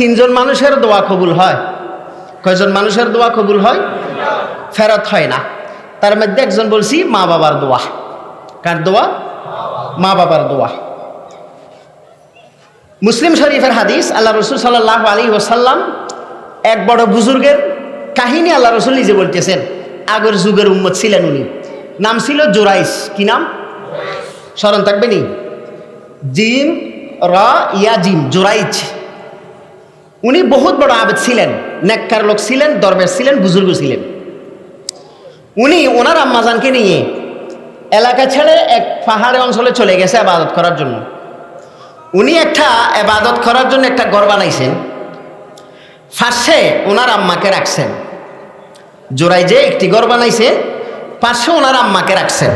তিনজন মানুষের দোয়া কবুল হয়। কয়জন মানুষের দোয়া কবুল হয়? ফেরত হয় না। তার মধ্যে একজন বলছি, মা বাবার দোয়া। কার দোয়া? মা বাবার দোয়া। মুসলিম শরীফের হাদিস, আল্লাহ রসুল সাল্লাহ আলী ওসাল্লাম এক বড় বুজুর্গের কাহিনী আল্লাহ রসুল নিজে বলতেছেন। আগের যুগের উম্মত ছিলেন উনি। নাম ছিল জোরাইস কি নাম? স্মরণ থাকবে নি? জিম র ইয়া জিম জোরাইচ উনি বহুত বড় আবেদ ছিলেন, নেককার লোক ছিলেন, দরবেশ ছিলেন, বুজুর্গ ছিলেন। উনি ওনার আম্মাজানকে নিয়ে এলাকা ছেড়ে এক পাহাড়ে অঞ্চলে চলে গেছে আবাদত করার জন্য। উনি একটা আবাদত করার জন্য একটা ঘর বানাইছেন। ফার্স্টে ওনার আম্মাকে রাখছেন। জোড়াই যে একটি ঘর বানাইছে, পাশে ওনার আম্মাকে রাখছেন।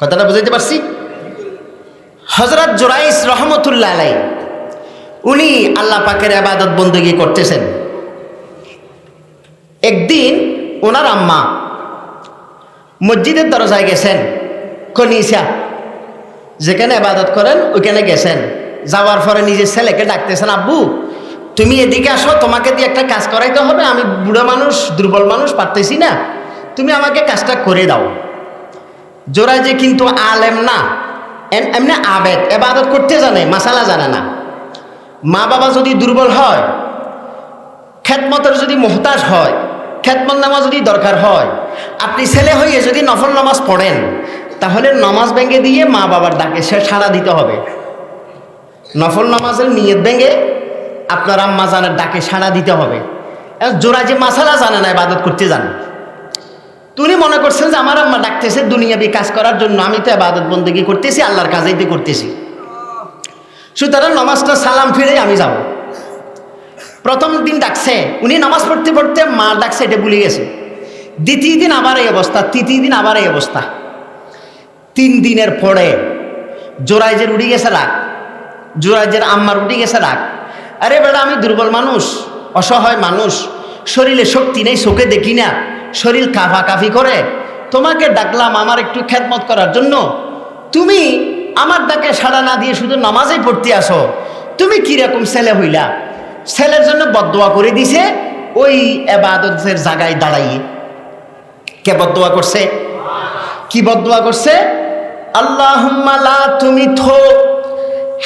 কথাটা বুঝাইতে পারছি? হজরত জোরাইস রহমতুল্লাহ আলাই উনি আল্লাহ পাকের আবাদত বন্দী করতেছেন। একদিন ওনার আম্মা মসজিদের দরজায় গেছেন কনিসা যেখানে আবাদত করেন, ওইখানে গেছেন। যাওয়ার পরে নিজের ছেলেকে ডাকতেছেন, আব্বু, তুমি এদিকে আসো, তোমাকে দিয়ে একটা কাজ করাইতে হবে, আমি বুড়ো মানুষ, দুর্বল মানুষ, পারতেছি না। তুমি আমাকে কাজটা করে দাও। জোড়ায় যে কিন্তু আলেম না এমনি আবেদ এবাদত করতে জানে, মাসালা জানে না। মা বাবা যদি দুর্বল হয় খেতমতের যদি মোহতাজ হয় খেতমত নামাজ যদি দরকার হয়, আপনি ছেলে হয়ে যদি নফল নামাজ পড়েন, তাহলে নামাজ ভেঙে দিয়ে মা বাবার ডাকে সে সাড়া দিতে হবে। নফল নামাজের নিয়ত ভেঙে আপনার আম্মা জানের ডাকে সাড়া দিতে হবে। জোড়া যে মাসালা জানে না, ইবাদত করতে জানে। তুমি মনে করছেন যে, আমার আম্মা ডাকতেছে দুনিয়াবি কাজ করার জন্য, আমি তো আবাদত বন্দেগি করতেছি, আল্লাহর কাজেই তো করতেছি। সুতরাং নামাজটা সালাম ফিরে আমি যাব। প্রথম দিন ডাকছে, উনি নামাজ পড়তে পড়তে মা ডাকছে, এটা ভুলে গেছে। দ্বিতীয় দিন আবার এই অবস্থা, তৃতীয় দিন আবার এই অবস্থা। তিন দিনের পরে জোরাইজের উড়ে গেছে রাগ, জোরাইজের আম্মার উঠে গেছে রাগ। আরে বেটা, আমি দুর্বল মানুষ, অসহায় মানুষ, শরীরে শক্তি নেই, চোখে দেখি না, শরীর কাফা কাফি করে। তোমাকে ডাকলাম আমার একটু খেদমত করার জন্য। তুমি আমার ডাকে সাড়া না দিয়ে শুধু নামাজেই পড়তে আসো। তুমি কীরকম ছেলে হইলা? ছেলের জন্য বদোয়া করে দিছে, ওই এবাদতের জায়গায় দাঁড়াইয়ে। কে বদোয়া করছে? কি বদোয়া করছে? আল্লাহ তুমি থো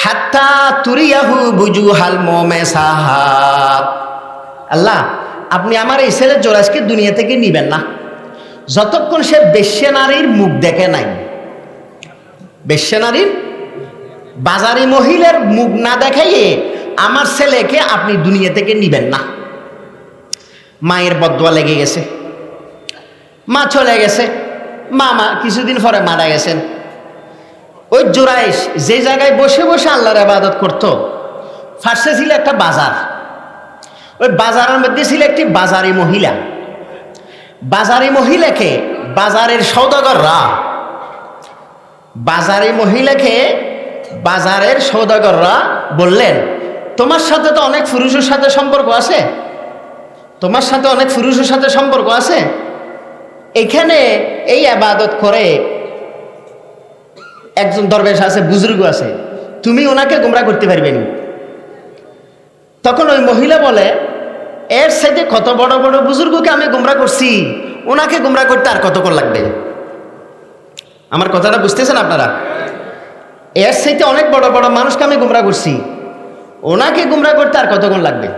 হাত্তা তুরিয়াহু বুজু হাল মোমে সাহাব আল্লাহ, আপনি আমার এই ছেলে জোরাজকে দুনিয়া থেকে নিবেন না। যতক্ষণ সে বেশ্যা নারীর মুখ দেখে নাই। বেশ্যা নারীর বাজারি মহিলার মুখ না দেখাইয়ে আমার ছেলেকে আপনি দুনিয়া থেকে নিবেন না। মায়ের বদোয়া লেগে গেছে। মা চলে গেছে। মা মা, কিছুদিন পরে মারা গেছেন। ওই জোরাইশ যে জায়গায় বসে বসে আল্লাহর আবাদত করতো ফার্স্টে ছিল একটা বাজার। ওই বাজারের মধ্যে ছিল একটি বাজারি মহিলা। বাজারি মহিলাকে বাজারের সৌদাগররা বাজারি মহিলাকে বাজারের সৌদাগররা বললেন, তোমার সাথে তো অনেক পুরুষের সাথে সম্পর্ক আছে। তোমার সাথে অনেক পুরুষের সাথে সম্পর্ক আছে। এখানে এই আবাদত করে একজন দরবেশ আছে, বুজুর্গ আছে। তুমি ওনাকে গুমরা করতে পারবে নি। তখন ওই মহিলা বলে, এর সাথে কত বড় বড় বুজুর্গকে আমি গুমরা করছি? ওনাকে গুমরা করতে আর কতক্ষণ লাগবে? আমার কথাটা বুঝতেছেন আপনারা? এর সাথে অনেক বড় বড় মানুষকে আমি গুমরা করছি। ওনাকে গুমরা করতে আর কতক্ষণ লাগবে?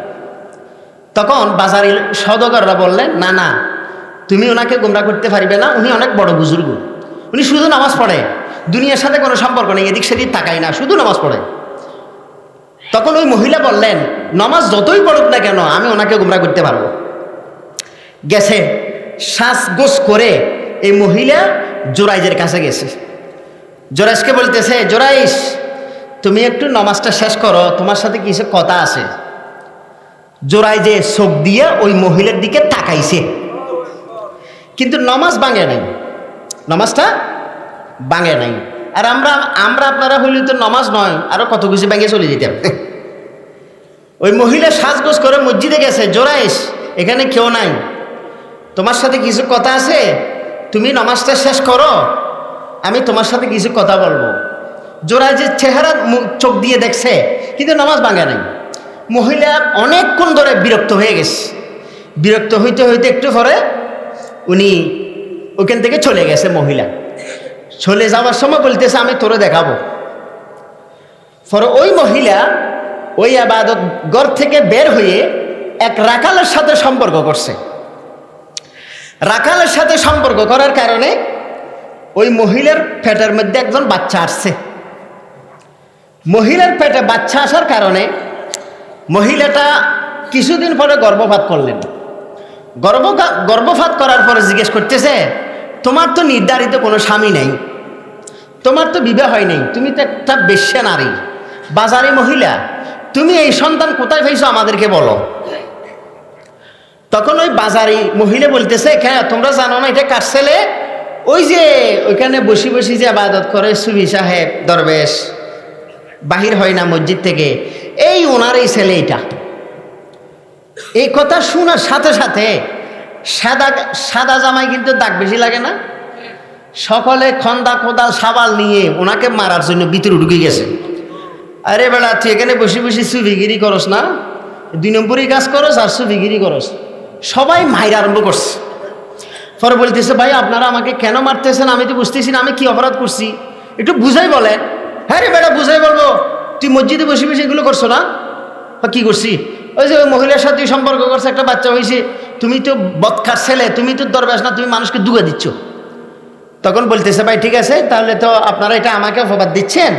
তখন বাজারি সদগররা বললেন, না না, তুমি ওনাকে গুমরা করতে পারবে না, উনি অনেক বড় বুজুর্গ। উনি শুধু নামাজ পড়ে, দুনিয়ার সাথে কোনো সম্পর্ক নেই, এদিক সেদিক তাকাই না, শুধু নামাজ পড়ে। তখন ওই মহিলা বললেন, নামাজ যতই পড়ুক না কেন, আমি ওনাকে গুমরা করতে পারব। গেছে শ্বাসগোস করে এই মহিলা জোরাইজের কাছে গেছে। জোরাইশকে বলতেছে জোরাইশ তুমি একটু নামাজটা শেষ করো, তোমার সাথে কিছু কথা আছে। জোরাই যে চোখ দিয়ে ওই মহিলার দিকে তাকাইছে। কিন্তু নমাজ ভাঙে নাই। নমাজটা ভাঙে নাই। আর আমরা আমরা আপনারা হইলে তো নমাজ নয়, আরও কত কিছু ভেঙে চলে যেতাম। ওই মহিলা সাজগোজ করে মসজিদে গেছে জোরাইস এখানে কেউ নাই। তোমার সাথে কিছু কথা আছে? তুমি নমাজটা শেষ করো, আমি তোমার সাথে কিছু কথা বলব। জোড়ায় যে চেহারা চোখ দিয়ে দেখছে, কিন্তু নামাজ ভাঙে নাই। মহিলা অনেকক্ষণ ধরে বিরক্ত হয়ে গেছে। বিরক্ত হইতে হইতে একটু পরে উনি ওখান থেকে চলে গেছে মহিলা। চলে যাওয়ার সময় বলতেছে, আমি তোরে দেখাবো। পরে ওই মহিলা ওই আবাদত ঘর থেকে বের হয়ে এক রাখালের সাথে সম্পর্ক করছে। রাখালের সাথে সম্পর্ক করার কারণে ওই মহিলার পেটের মধ্যে একজন বাচ্চা আসছে। মহিলার পেটে বাচ্চা আসার কারণে মহিলাটা কিছুদিন পরে গর্ভপাত করলেন। গর্ভ গর্ভপাত করার পরে জিজ্ঞেস করতেছে, তোমার তো নির্ধারিত কোনো স্বামী নেই, তোমার তো বিবাহ হয় নাই, তুমি তো একটা বেশ্যা নারী, বাজারে মহিলা, তুমি এই সন্তান কোথায় পাইছো আমাদেরকে বলো? তখন ওই বাজারি মহিলা বলতেছে হ্যাঁ তোমরা জানো না, এটা কার ছেলে? ওই যে ওইখানে বসি বসি যে আবাদত করে সুবি সাহেব দরবেশ, বাহির হয় না মসজিদ থেকে। এই ওনার এই ছেলে এটা। এই কথা শোনার সাথে সাথে সাদা সাদা জামাই কিন্তু দাগ বেশি লাগে না। সকলে খন্দা কোদাল সাবাল নিয়ে ওনাকে মারার জন্য ভিতরে ঢুকে গেছে। আরে বেড়া তুই এখানে বসে বসে সুবিগিরি করস না? দুই নম্বরই কাজ করস আর সুবিগিরি করস। সবাই মাইর আরম্ভ করছে। পরে বলতেছে, ভাই, আপনারা আমাকে কেন মারতেছেন? আমি তো বুঝতেছি না, আমি কি অপরাধ করছি? একটু বুঝাই বলেন। হ্যাঁ রে বেটা, বুঝাই বলব। তুই মসজিদে বসে বসে এগুলো করছ না? বা কি করছি? ওই যে ওই মহিলার সাথে তুই সম্পর্ক করছে, একটা বাচ্চা হয়েছে তুমি তো বৎকার ছেলে, তুমি তো দরবেশ না, তুমি মানুষকে দুগে দিচ্ছ। তখন বলতেছে, ভাই, ঠিক আছে, তাহলে তো আপনারা এটা আমাকে অপবাদ দিচ্ছেন।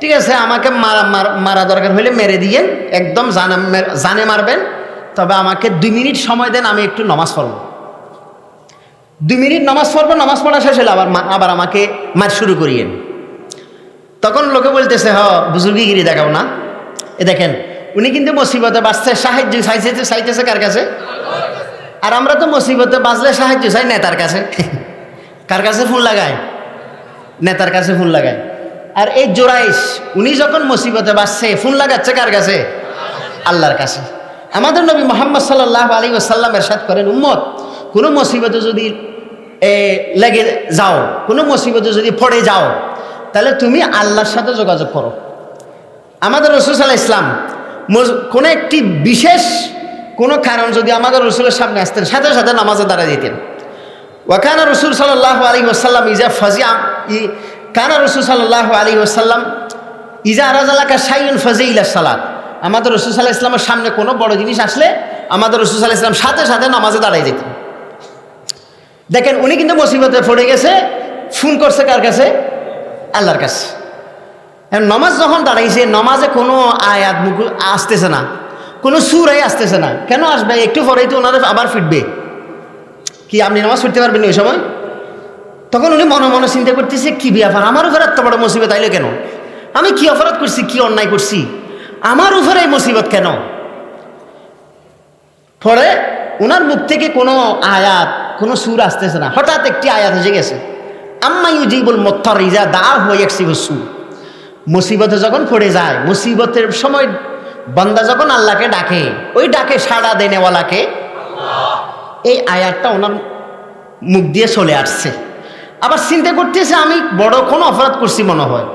ঠিক আছে, আমাকে মারা, মার- দরকার হলে মেরে দিয়েন, একদম জানে জানে মারবেন। তবে আমাকে দুই মিনিট সময় দেন, আমি একটু নমাজ পড়ব। দুই মিনিট নামাজ পড়ব, নামাজ পড়া শেষ হলে আবার আবার আমাকে মার শুরু করিয়েন। তখন লোকে বলতেছে, হ বুজুর্গিগিরি দেখাও না। এ দেখেন, উনি কিন্তু মুসিবতে বাঁচছে সাহায্য চাইছে, চাইতেছে কার কাছে? আর আমরা তো মুসিবতে বাঁচলে সাহায্য চাই নেতার কাছে। কার কাছে ফোন লাগায়? নেতার কাছে ফোন লাগায়। আর এই জোরাইশ, উনি যখন মুসিবতে বাঁচছে ফোন লাগাচ্ছে কার কাছে? আল্লাহর কাছে। আমাদের নবী মোহাম্মদ সাল্লাহ আলী ওসাল্লাম এরশাদ করেন, উম্মত, কোনো মুসিবতে যদি লেগে যাও, কোনো মুসিবতে যদি পড়ে যাও, তাহলে তুমি আল্লাহর সাথে যোগাযোগ করো। আমাদের রসুল সাল্লাহ ইসলাম কোনো একটি বিশেষ, কোনো কারণ যদি আমাদের রসুলের সামনে আসতেন, সাথে সাথে নামাজে দাঁড়া দিতেন। ওয়াকানা রসুল সাল্লাহ আলী ওসাল্লাম ইজা ফাজিয়া ই, কানা রসুল সাল্লাহ আলী ওসাল্লাম ইজা আরাজালাকা সাইন ফাজি ইলা সালাত। আমাদের রসুল সাল্লাহ ইসলামের সামনে কোনো বড় জিনিস আসলে আমাদের রসুল সাল্লাহ ইসলাম সাথে সাথে নামাজে দাঁড়াই যেতেন। দেখেন, উনি কিন্তু মুসিবতে পড়ে গেছে, ফোন করছে কার কাছে? আল্লাহর কাছে। নমাজ যখন দাঁড়াইছে, নমাজে কোনো আয়াত মুখ আসতেছে না, কোনো সুরাই আসতেছে না। কেন আসবে? একটু পরেই তো ওনারা আবার ফিরবে। কি, আপনি নামাজ পড়তে পারবেন ওই সময়? তখন উনি মনে মনে চিন্তা করতেছে, কি ব্যাপার আমার উপর এত বড় মুসিবত আইলো কেন? আমি কি অপরাধ করছি, কি অন্যায় করছি? আমার উপরে এই মুসিবত কেন? পরে ওনার মুখ থেকে কোনো আয়াত, কোনো সুর আসতেছে না। হঠাৎ একটি আয়াত এসে গেছে। আম্মা ইউজিবুল মোত্তর ইজা দা হয়ে একসি সুর মুসিবতে যখন পড়ে যায়, মুসিবতের সময় বান্দা যখন আল্লাহকে ডাকে, ওই ডাকে সাড়া দেনেওয়ালাকে এই আয়াতটা ওনার মুখ দিয়ে চলে আসছে। আবার চিন্তা করতেছে, আমি বড় কোনো অপরাধ করছি মনে হয়।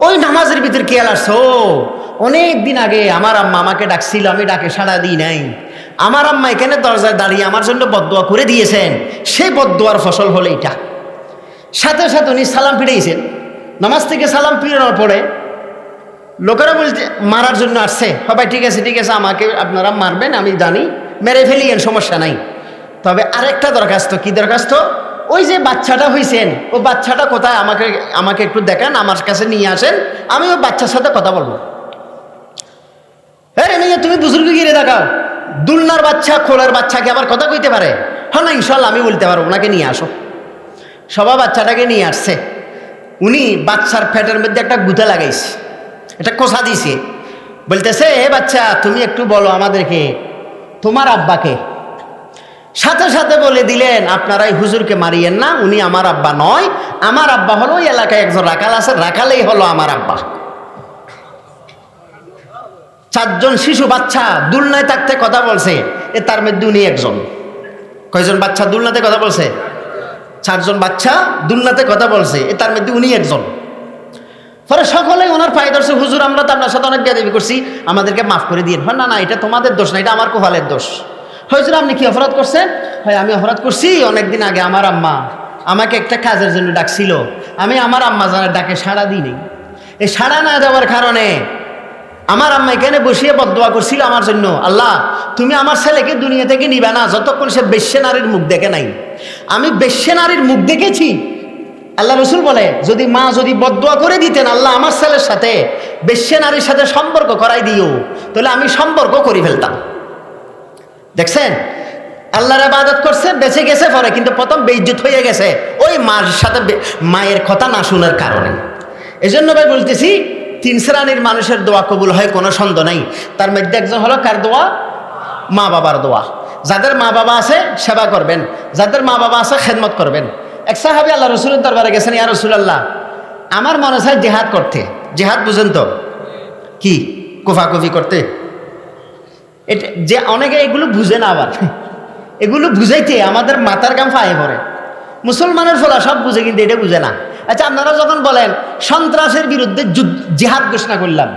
ওই নামাজের ভিতর খেয়াল আসছে ও, অনেক দিন আগে আমার আম্মা আমাকে ডাকছিল, আমি ডাকে সাড়া দিই নাই। আমার আম্মা এখানে দরজায় দাঁড়িয়ে আমার জন্য বদোয়া করে দিয়েছেন। সেই বদোয়ার ফসল হলো এটা। সাথে সাথে উনি সালাম ফিরেছেন নামাজ থেকে সালাম ফিরানোর পরে লোকেরা বলছে, মারার জন্য আসছে। সবাই ঠিক আছে ঠিক আছে, আমাকে আপনারা মারবেন, আমি জানি। মেরে ফেলিয়েন সমস্যা নাই। তবে আরেকটা দরখাস্ত, কি দরখাস্ত? ওই যে বাচ্চাটা হয়েছেন ও বাচ্চাটা কোথায়? আমাকে আমাকে একটু দেখান, আমার কাছে নিয়ে আসেন, আমি ওই বাচ্চার সাথে কথা বলব। হ্যাঁ নিয়ে তুমি বুজুর্গ গিরে দেখাও। দুলনার বাচ্চা, খোলার বাচ্চাকে আবার কথা কইতে পারে? হ্যাঁ না ইনশাল্লাহ আমি বলতে পারব, ওনাকে নিয়ে আসো। সবাই বাচ্চাটাকে নিয়ে আসছে। উনি বাচ্চার ফ্যাটের মধ্যে একটা গুঁতে লাগাইছে। এটা কষা দিছে। বলতেছে, এ বাচ্চা, তুমি একটু বলো আমাদেরকে, তোমার আব্বাকে সাথে সাথে বলে দিলেন, আপনারাই হুজুরকে মারিয়েন না, উনি আমার আব্বা নয়। আমার আব্বা হলো ওই এলাকায় একজন রাখাল আছে রাখালেই হলো আমার আব্বা। চারজন শিশু বাচ্চা দুলনায় থাকতে কথা বলছে, এ তার মধ্যে উনি একজন। কয়জন বাচ্চা দুলনাতে কথা বলছে? চারজন বাচ্চা দুলনাতে কথা বলছে, এ তার মধ্যে উনি একজন। পরে সকলেই ওনার পায়ে ধরছে, হুজুর, আমরা তো আপনার সাথে অনেক বেয়াদবি করছি, আমাদেরকে মাফ করে দিন হয়, না না, এটা তোমাদের দোষ না, এটা আমার কোহালের দোষ। হয়েছিল, আপনি কি অপরাধ করছেন? হয় আমি অপরাধ করছি, অনেকদিন আগে আমার আম্মা আমাকে একটা কাজের জন্য ডাকছিল। আমি আমার আম্মা জানার ডাকে সাড়া দিই এই সাড়া না দেওয়ার কারণে আমার আম্মা এখানে বসিয়ে বদোয়া করছিল আমার জন্য। আল্লাহ, তুমি আমার ছেলেকে দুনিয়া থেকে নিবে না, যতক্ষণ সে বেশ্যে নারীর মুখ দেখে নাই। আমি বেশ্যে নারীর মুখ দেখেছি। আল্লাহ রসুল বলে, যদি মা যদি বদোয়া করে দিতেন, আল্লাহ আমার ছেলের সাথে বেশ্যে নারীর সাথে সম্পর্ক করাই দিও। তাহলে আমি সম্পর্ক করে ফেলতাম। দেখছেন? আল্লাহর আবাদত করছে, বেঁচে গেছে পরে, কিন্তু প্রথম বেইজ্জত হয়ে গেছে। ওই মার সাথে মায়ের কথা না শোনার কারণে। এজন্য ভাই বলতেছি, তিন শ্রেণির মানুষের দোয়া কবুল হয়, কোনো সন্দেহ নাই। তার মধ্যে একজন হলো কার দোয়া? মা বাবার দোয়া। যাদের মা বাবা আছে, সেবা করবেন। যাদের মা বাবা আছে, খেদমত করবেন। এক সাহাবি আল্লাহ রসুলের দরবারে গেছেন, ইয়া রসুলাল্লাহ, আমার মনে হয় জেহাদ করতে। জেহাদ বুঝেন তো? কি? কোফাকুফি করতে? এটা, যে অনেকে এগুলো বুঝে না আবার। এগুলো বুঝাইতে আমাদের মাথার গাম ফায়ে পড়ে। মুসলমানের ফলা সব বুঝে, কিন্তু এটা বুঝে না। আচ্ছা আপনারা যখন বলেন, সন্ত্রাসের বিরুদ্ধে জেহাদ ঘোষণা করলাম।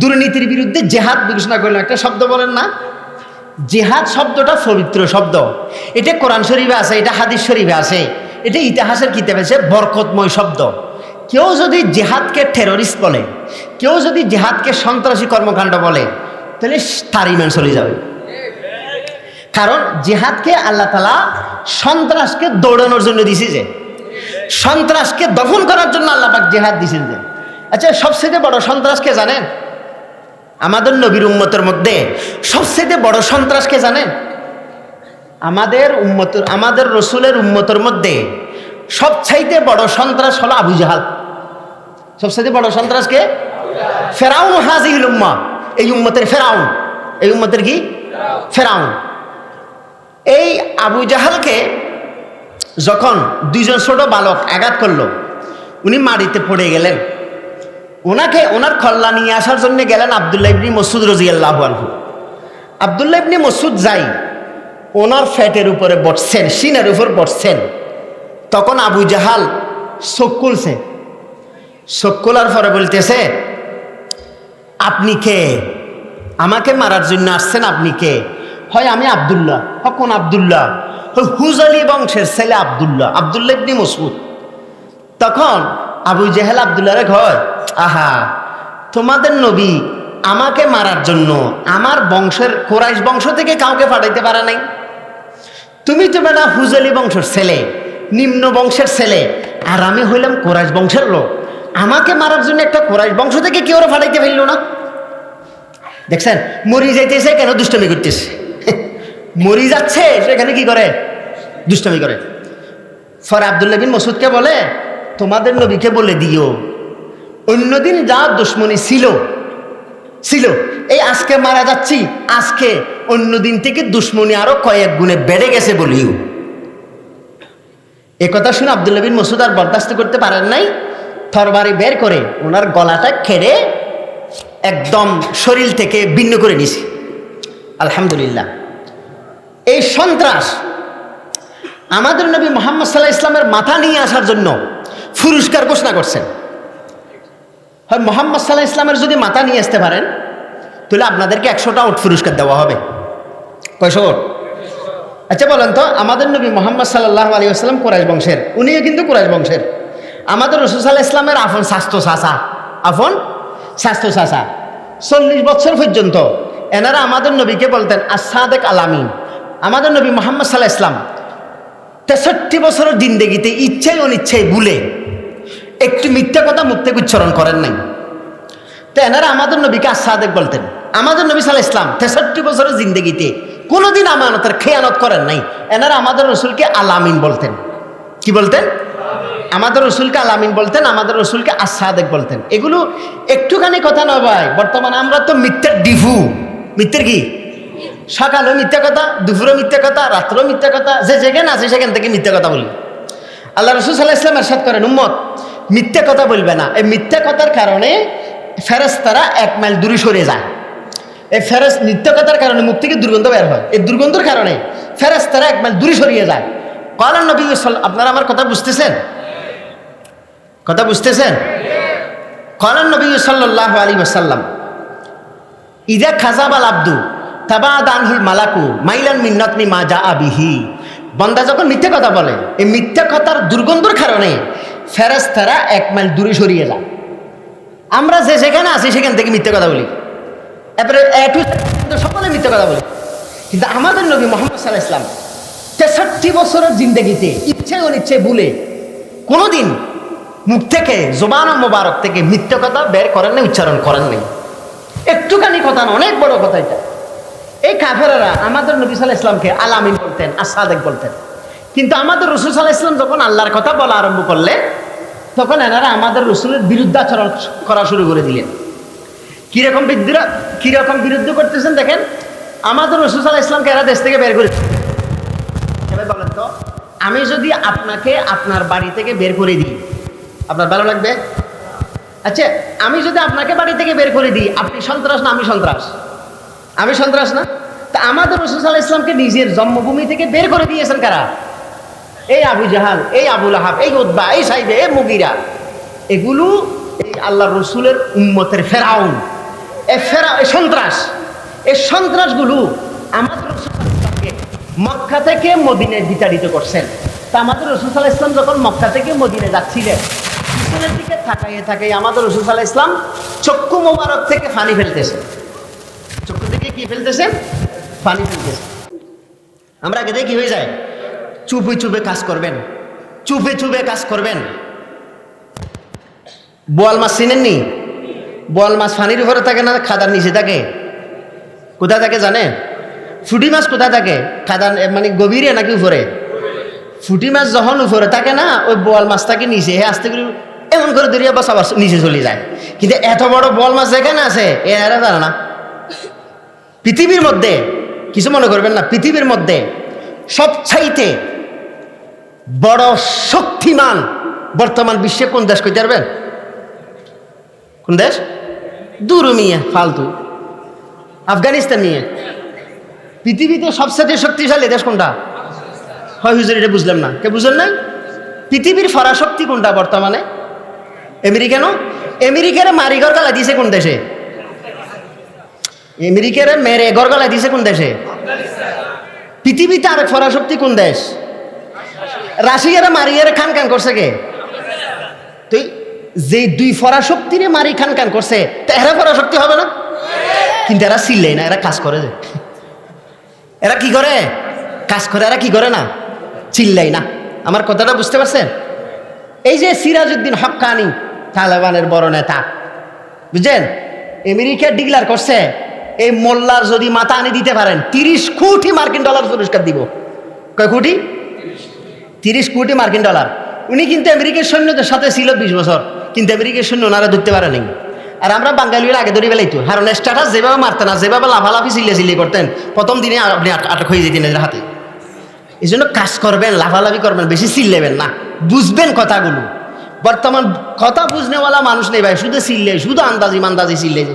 দুর্নীতির বিরুদ্ধে জেহাদ ঘোষণা করলাম। একটা শব্দ বলেন না। জেহাদ শব্দটা পবিত্র শব্দ। এটা কোরআন শরীফে আছে, এটা হাদিস শরীফে আছে। এটা ইতিহাসের কিতাবে আছে, বরকতময় শব্দ। কেউ যদি জেহাদকে টেররিস্ট বলে, কেউ যদি জেহাদকে সন্ত্রাসী কর্মকাণ্ড বলে তাহলে তার ইমান চলে যাবে। কারণ জেহাদকে আল্লাহ তালা সন্ত্রাসকে দৌড়ানোর জন্য দিছে যে, সন্ত্রাসকে দফন করার জন্য আল্লাহ পাক জেহাদ দিছেন যে। আচ্ছা সবচেয়ে বড় সন্ত্রাসকে জানেন? আমাদের নবীর উম্মতের মধ্যে সবচেয়ে বড় সন্ত্রাসকে জানেন? আমাদের উম্মতের, আমাদের রসুলের উম্মতের মধ্যে সবচাইতে বড় সন্ত্রাস হলো আবু জাহাল। সবচাইতে বড় সন্ত্রাসকে ফেরাউন হাজিল উম্মা। এই উম্মতের ফেরাউন। এই উম্মতের কি? ফেরাউন। এই আবু জাহালকে যখন দুইজন ছোট বালক আঘাত করল, উনি মাটিতে পড়ে গেলেন। ওনাকে ওনার খল্লা নিয়ে আসার জন্য গেলেন আবদুল্লাহ ইবনি মসুদ রাজিয়াল্লাহু আনহু। আবদুল্লাহ ইবনি মসুদ যাই, ওনার ফ্যাটের উপরে বসছেন সিনের উপর বসছেন তখন আবু জাহাল চোখ খুলছে। চোখ খোলার পরে বলতেছে আপনি কে? আমাকে মারার জন্য আসছেন আপনি কে? হয় আমি আবদুল্লাহ। হকন আবদুল্লাহ? হুজালি বংশের ছেলে আবদুল্লাহ আবদুল্লাহ ইবনি মসুদ তখন আবু জেহেল আবদুল্লাহরে ঘর। আহা, তোমাদের নবী আমাকে মারার জন্য আমার বংশের কোরাইশ বংশ থেকে কাউকে পাঠাইতে পারে নাই। তুমি তো বেটা হুজলি বংশের ছেলে, নিম্ন বংশের ছেলে, আর আমি হইলাম কোরাইশ বংশের লোক। আমাকে মারার জন্য একটা কোরাইশ বংশ থেকে কেউ ওরা ফাটাইতে ফেলল না? দেখছেন, মরি যাইতেছে কেন দুষ্টমি করতেছে? মরি যাচ্ছে সেখানে কি করে? দুষ্টমি করে। ফর আবদুল্লাহ বিন মসুদকে বলে, তোমাদের নবীকে বলে দিও। অন্যদিন যা দুশ্মনী ছিল ছিল, এই আজকে মারা যাচ্ছি, আজকে অন্য দিন থেকে দুশ্মনী আরও কয়েক গুণে বেড়ে গেছে বলিও। একথা শুনে আবদুল্লাহ বিন মসুদ আর বরদাস্ত করতে পারেন নাই। থরবারি বের করে ওনার গলাটা খেড়ে একদম শরীর থেকে ভিন্ন করে নিছি। আলহামদুলিল্লাহ। এই সন্ত্রাস আমাদের নবী মোহাম্মদ সাল্লাহ ইসলামের মাথা নিয়ে আসার জন্য পুরস্কার ঘোষণা করছেন। হয় মোহাম্মদ সাল্লাহ ইসলামের যদি মাথা নিয়ে আসতে পারেন, তাহলে আপনাদেরকে একশোটা ওট পুরস্কার দেওয়া হবে। কয়শো ওট? আচ্ছা বলেন তো, আমাদের নবী মোহাম্মদ সাল্লাহ আলী আসসালাম কোরআশ বংশের, উনিও কিন্তু কোরআশ বংশের। আমাদের রসুল সাল্লাহ ইসলামের আফন স্বাস্থ্য চাষা আফন স্বাস্থ্য চাষা চল্লিশ বছর পর্যন্ত এনারা আমাদের নবীকে বলতেন আসাদেক আলামিন আমাদের নবী মোহাম্মদ সাল্লাহ ইসলাম তেষট্টি বছরের জিন্দেগিতে ইচ্ছাই অনিচ্ছাই ভুলে একটু মিথ্যা কথা মুখ থেকে উচ্চারণ করেন নাই। তো এনারা আমাদের নবীকে আসাদেক বলতেন। আমাদের নবী সাল্লাহ ইসলাম তেষট্টি বছরের জিন্দেগিতে কোনোদিন আমানতের খেয়ানত করেন নাই। এনারা আমাদের রসুলকে আলামিন বলতেন। কি বলতেন? আমাদের রসুলকে আলামিন বলতেন, আমাদের রসুলকে আসাদেক বলতেন। এগুলো একটুখানি কথা নয় ভাই, বর্তমানে আমরা তো মিথ্যার ডিফু মিথ্যের কি? সকালেও মিথ্যা কথা, দুপুরেও মিথ্যা কথা, রাত্রেও মিথ্যা কথা, যে যেখানে আছে সেখান থেকে মিথ্যা কথা বলি আল্লাহ রসুল সাল্লাহ ইসলাম এরশাদ করেন, উম্মত, মিথ্যা কথা বলবে না। এই মিথ্যা কথার কারণে ফেরেস্তারা এক মাইল দূরে সরে যায়। এই ফেরেস মিথ্যা কথার কারণে মুখ থেকে দুর্গন্ধ বের হয়। এই দুর্গন্ধর কারণে ফেরেস্তারা এক মাইল দূরে সরিয়ে যায়। কলার নবী আপনারা আমার কথা বুঝতেছেন? কথা বুঝতেছেন? কলেন নবী সাল্লাহ আলী ওসাল্লাম ইজা খাজাবাল আব্দু তাবা দানহুল মালাকু মাইলান মিন্নাতনি মা যা আবিহি বন্দা যখন মিথ্যে কথা বলে, এই মিথ্যে কথার দুর্গন্ধর কারণে ফেরেস্তারা এক মাইল দূরে সরিয়ে যায়। আমরা যে সেখানে আছি সেখান থেকে মিথ্যে কথা বলি। এরপরে এ সকলে মিথ্যে কথা বলি। কিন্তু আমাদের নবী মোহাম্মদ সাল্লাহ ইসলাম তেষট্টি বছরের জিন্দগিতে ইচ্ছে অনিচ্ছে ভুলে কোনোদিন মুখ থেকে, জোবান মোবারক থেকে মিথ্যে কথা বের করেন নাই, উচ্চারণ করেন নাই। একটুখানি কথা না, অনেক বড় কথা এটা। এই কাফেরারা আমাদের নবী সাল্লাহ ইসলামকে আলামিন বলতেন, আসাদেক বলতেন। কিন্তু আমাদের রসুল সাল্লাহ ইসলাম যখন আল্লাহর কথা বলা আরম্ভ করলে, তখন এনারা আমাদের রসুলের বিরুদ্ধাচরণ করা শুরু করে দিলেন। কীরকম বিদ্যুরা কীরকম বিরুদ্ধ করতেছেন দেখেন, আমাদের রসুল সাল্লাহ ইসলামকে এরা দেশ থেকে বের করে বলেন তো, আমি যদি আপনাকে আপনার বাড়ি থেকে বের করে দিই আপনার ভালো লাগবে? আচ্ছা আমি যদি আপনাকে বাড়ি থেকে বের করে দিই, আপনি সন্ত্রাস না, আমি সন্ত্রাস? আমি সন্ত্রাস না? তা আমাদের রসুল সাল্লাহ ইসলামকে নিজের জন্মভূমি থেকে বের করে দিয়েছেন কারা? এই আবু জাহাল, এই আবুল আহাব এই উদ্বা এই সাইবে, এই মুগিরা। এগুলো এই আল্লাহ রসুলের উম্মতের ফেরাউন। এ ফেরা, এ সন্ত্রাস। এই সন্ত্রাসগুলো আমাদের রসুল সাল্লাল্লাহু মক্কা থেকে মদিনে বিতাড়িত করছেন। তা আমাদের রসুল সাল্লাহ ইসলাম যখন মক্কা থেকে মদিনে যাচ্ছিলেন পিছনের দিকে তাকাইয়ে তাকাই আমাদের রসুল সাল্লাহ ইসলাম চক্ষু মোবারক থেকে ফানি ফেলতেছে। চক্ষু থেকে কি ফেলতেছে? পানি ফেলতেছে। আমরা আগে দেখি হয়ে যায়। চুপে চুপে কাজ করবেন। চুপে চুপে কাজ করবেন। বোয়াল মাছ চিনেননি? বোয়াল মাছ ফানির উপরে থাকে না, খাদার নিচে থাকে? কোথায় থাকে জানে? ফুটি মাছ কোথায় থাকে? খাদার মানে গভীরে নাকি উপরে? ফুটি মাছ যখন উপরে থাকে না, ওই বোয়াল মাছ থাকে নিচে হে আস্তে করে এমন করে দরিয়া বাস আবার নিচে চলে যায়। কিন্তু এত বড় বোয়াল মাছ যেখানে আছে, এ এরা জানে না। পৃথিবীর মধ্যে, কিছু মনে করবেন না, পৃথিবীর মধ্যে সবচাইতে বড় শক্তিমান বর্তমান বিশ্বে কোন দেশ কইতে পারবেন? কোন দেশ? দূর মিয়া, ফালতু। আফগানিস্তান নিয়ে। পৃথিবীতে সবচেয়ে শক্তিশালী দেশ কোনটা? হয় হুজুর, এটা বুঝলাম না। কে বুঝলেন নাই? পৃথিবীর ফরাশক্তি কোনটা বর্তমানে? আমেরিকানো আমেরিকার মারিঘর গালা দিয়েছে কোন দেশে? আমেরিকার মেরে গড়গলা দিছে কোন দেশে? পৃথিবীতে আরেক ফরাশক্তি কোন দেশ? রাশিয়ারে মারিয়ারে খান খান করছে কে? তুই যে দুই ফরাশক্তিরে মারি খান খান করছে, তা এরা ফরাশক্তি হবে না? কিন্তু এরা চিল্লাই না, এরা কাজ করে যে। এরা কি করে? কাজ করে, এরা কি করে না? চিল্লাই না। আমার কথাটা বুঝতে পারছেন? এই যে সিরাজউদ্দিন হক্কানি তালেবানের বড় নেতা। বুঝছেন? আমেরিকা ডিক্লার করছে, এই মোল্লার যদি মাথা আনি দিতে পারেন, তিরিশ কোটি মার্কিন ডলার পুরস্কার দিব। কয় কোটি? তিরিশ কোটি মার্কিন ডলার। উনি কিন্তু আমেরিকার সৈন্যদের সাথে ছিল বিশ বছর, কিন্তু আমেরিকার সৈন্য ওনারা ধরতে পারেনি আর আমরা বাঙালিরা আগে ধরে বেলাইতো কারণ স্ট্যাটাস যেভাবে মারতেন না যেভাবে লাফালাফি চিল্লে চিল্লে করতেন, প্রথম দিনে আপনি আট- আটক হয়ে যেতেন এদের হাতে। এই জন্য কাজ করবেন, লাফালাফি করবেন, বেশি চিল্লেবেন না। বুঝবেন কথাগুলো। বর্তমান কথা বুঝনেওয়ালা মানুষ নেই ভাই, শুধু শিললে শুধু আন্দাজি মান্দাজি শিললে যে।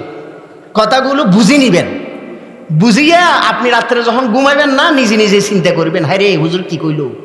কথাগুলো বুঝি নিবেন। বুঝিয়া আপনি রাত্রে যখন ঘুমাইবেন না, নিজে নিজে চিন্তা করবেন, হায় রে, হুজুর কি কইলো?